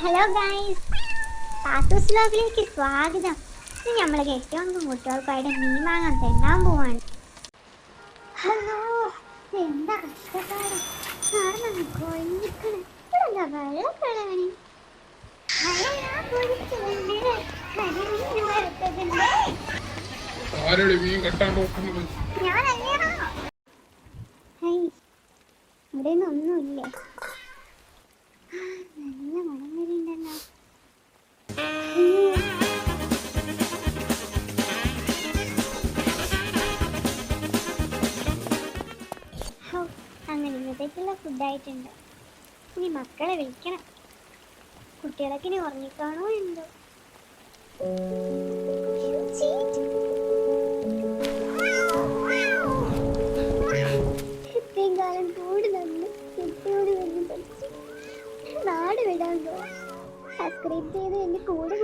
Hello guys Pathu's ലോഗിലേക്ക് സ്വാഗതം. ഇത് നമ്മൾ കെട്ടിയോണ്ടും കുട്ടികൾക്കായിട്ട് മീൻ വാങ്ങാൻ തെണ്ടാൻ പോവാണ്. ഹലോ എന്താ കഷ്ടപ്പാട് നടന്നു ഇവിടെ ആരുടെ മീൻ കെട്ടാൻ ഹേയ് ഇവിടെ ഒന്നുമില്ലേ. അങ്ങനെ ഇന്നത്തേക്കുള്ള ഫുഡായിട്ടുണ്ട് ഇനി മക്കളെ വിളിക്കണം. കുട്ടികളൊക്കെ ഇനി ഉറങ്ങിക്കാണോ എന്തോ. ഇത്രയും കാലം കൂടി നിന്ന് കുട്ടിയോട് വന്ന് പഠിച്ചു നാട് വിടാൻ പോവാ സബ്സ്ക്രൈബ് ചെയ്ത് എന്റെ കൂടെ